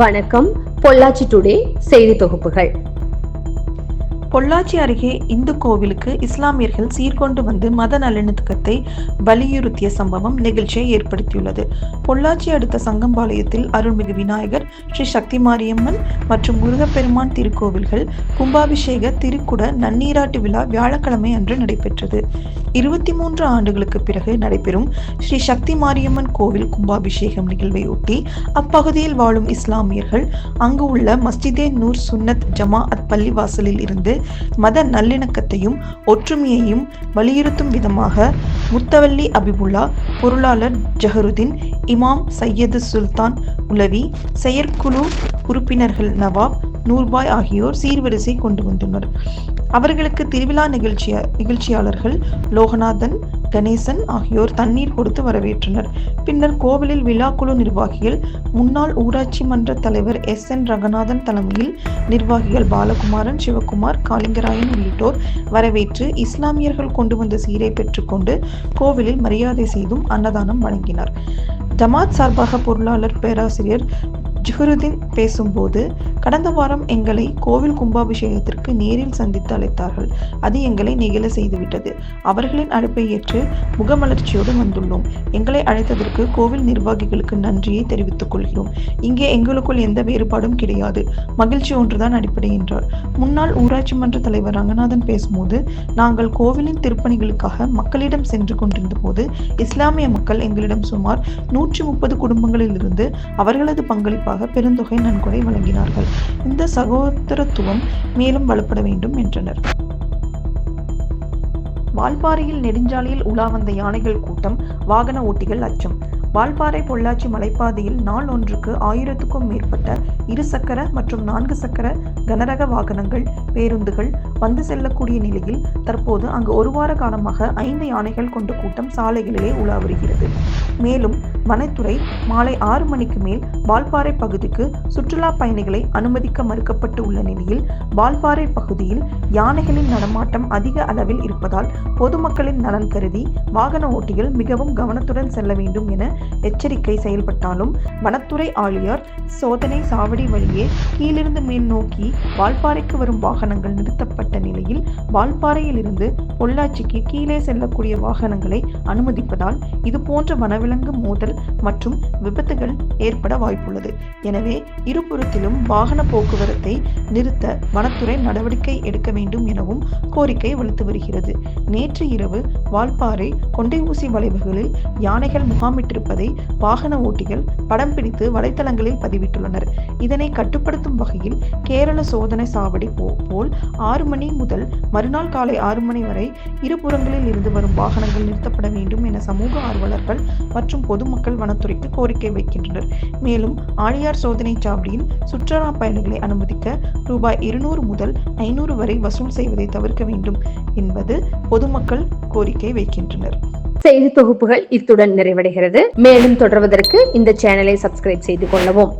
வணக்கம் பொள்ளாச்சி டுடே செய்தி தொகுப்புகள். பொள்ளாச்சி அருகே இந்து கோவிலுக்கு இஸ்லாமியர்கள் சீர்கொண்டு வந்து மத நல்லிணக்கத்தை வலியுறுத்திய சம்பவம் நிகழ்ச்சியை ஏற்படுத்தியுள்ளது. பொள்ளாச்சி அடுத்த சங்கம்பாளையத்தில் அருள்மிகு விநாயகர் ஸ்ரீ சக்தி மாரியம்மன் மற்றும் முருகப்பெருமான் திருக்கோவில்கள் கும்பாபிஷேக திருக்குட நன்னீராட்டு விழா வியாழக்கிழமை அன்று நடைபெற்றது. இருபத்தி மூன்று ஆண்டுகளுக்கு பிறகு நடைபெறும் ஸ்ரீ சக்தி மாரியம்மன் கோவில் கும்பாபிஷேகம் நிகழ்வை ஒட்டி அப்பகுதியில் வாழும் இஸ்லாமியர்கள் அங்கு உள்ள மஸ்ஜிதே நூர் சுன்னத் ஜமா அத் பள்ளிவாசலில் இருந்து மத நல்லிணக்கத்தையும் ஒற்றுமையையும் வலியுறுத்தும் விதமாக முத்தவல்லி அபிபுல்லா பொருளாளர் ஜஹருதீன் இமாம் சையது சுல்தான் உலவி செயற்குழு உறுப்பினர்கள் நவாப் நூர்பாய் ஆகியோர் சீர்வரிசை கொண்டு வந்துள்ளனர். அவர்களுக்கு திருவிழா நிகழ்ச்சிய நிகழ்ச்சியாளர்கள் லோகநாதன் கணேசன் ஆகியோர் தண்ணீர் கொடுத்து வரவேற்றனர். பின்னர் கோவிலில் விழாக்குழு நிர்வாகிகள் முன்னாள் ஊராட்சி மன்ற தலைவர் எஸ். என். ரங்கநாதன் தலைமையில் நிர்வாகிகள் பாலகுமாரன் சிவகுமார் காளிங்கராயன் உள்ளிட்டோர் வரவேற்று இஸ்லாமியர்கள் கொண்டு வந்த சீரை பெற்றுக்கொண்டு கோவிலில் மரியாதை செய்தும் அன்னதானம் வழங்கினார். ஜமாத் சார்பாக பொருளாளர் பேராசிரியர் ஜுஹருதீன் பேசும்போது கடந்த வாரம் எங்களை கோவில் கும்பாபிஷேகத்திற்கு நேரில் சந்தித்து அழைத்தார்கள். அது எங்களை நெகிழ செய்துவிட்டது. அவர்களின் அழைப்பை ஏற்று முகமலர்ச்சியோடு வந்துள்ளோம். எங்களை அழைத்ததற்கு கோவில் நிர்வாகிகளுக்கு நன்றியை தெரிவித்துக் கொள்கிறோம். இங்கே எங்களுக்குள் எந்த வேறுபாடும் கிடையாது. மகிழ்ச்சி ஒன்றுதான் அடிப்படை என்றார். முன்னாள் ஊராட்சி மன்ற தலைவர் ரங்கநாதன் பேசும்போது நாங்கள் கோவிலின் திருப்பணிகளுக்காக மக்களிடம் சென்று கொண்டிருந்த போது இஸ்லாமிய மக்கள் எங்களிடம் சுமார் நூற்றி முப்பது குடும்பங்களிலிருந்து அவர்களது பங்களிப்பாக பெருந்தொகை நன்கொடை வழங்கினார்கள். இந்த சகோதரத்துவம் மேலும் வலுப்பட வேண்டும் என்றனர். வால்பாறையில் நெடுஞ்சாலையில் உலா வந்த யானைகள் கூட்டம் வாகன ஓட்டிகள் அச்சம். வால்பாறை பொள்ளாச்சி மலைப்பாதையில் நாள் ஒன்றுக்கு ஆயிரத்துக்கும் மேற்பட்ட இருசக்கர மற்றும் நான்கு சக்கர கனரக வாகனங்கள் பேருந்துகள் வந்து செல்லக்கூடிய நிலையில் தற்போது அங்கு ஒரு வார காலமாக ஐந்து யானைகள் கொண்ட கூட்டம் சாலைகளிலே உலா வருகிறது மேலும் வனத்துறை மாலை ஆறு மணிக்கு மேல் வால்பாறை பகுதிக்கு சுற்றுலா பயணிகளை அனுமதிக்க மறுக்கப்பட்டு உள்ள நிலையில் வால்பாறை பகுதியில் யானைகளின் நடமாட்டம் அதிக அளவில் இருப்பதால் பொதுமக்களின் நலன் கருதி வாகன ஓட்டிகள் மிகவும் கவனத்துடன் செல்ல வேண்டும் என எச்சரிக்கை செயல்பட்டாலும் வனத்துறை ஆழியார் சோதனை சாவடி வழியே கீழிருந்து மேல் நோக்கி வால்பாறைக்கு வரும் வாகனங்கள் நிறுத்தப்பட்ட நிலையில் வால்பாறையிலிருந்து பொள்ளாச்சிக்கு கீழே செல்லக்கூடிய வாகனங்களை அனுமதிப்பதால் இதுபோன்ற வனவிலங்கு மோதல் மற்றும் விபத்துகள் ஏற்பட வாய்ப்புள்ளது. எனவே இருபுறத்திலும் வாகன போக்குவரத்தை நிறுத்த வனத்துறை நடவடிக்கை எடுக்க வேண்டும் எனவும் கோரிக்கை வலுத்து வருகிறது. நேற்று இரவு வால்பாறை கொண்டை ஊசி வளைவுகளில் யானைகள் முகாமிட்டிருப்ப இருப்பதை வாகன ஓட்டிகள் படம் பிடித்து வலைத்தளங்களில் பதிவிட்டுள்ளனர். இதனை கட்டுப்படுத்தும் வகையில் கேரள சோதனை சாவடி போல் ஆறு மணி முதல் மறுநாள் காலை ஆறு மணி வரை இருபுறங்களில் இருந்து வரும் வாகனங்கள் நிறுத்தப்பட வேண்டும் என சமூக ஆர்வலர்கள் மற்றும் பொதுமக்கள் வனத்துறைக்கு கோரிக்கை வைக்கின்றனர். மேலும் ஆழியார் சோதனை சாவடியில் சுற்றுலா பயணிகளை அனுமதிக்க ரூபாய் இருநூறு முதல் ஐநூறு வரை வசூல் செய்வதை தவிர்க்க வேண்டும் என்பது பொதுமக்கள் கோரிக்கை வைக்கின்றனர். செய்தி தொகுப்புகள் இத்துடன் நிறைவடைகிறது. மேலும் தொடர்வதற்கு இந்த சேனலை சப்ஸ்கிரைப் செய்து கொள்ளவும்.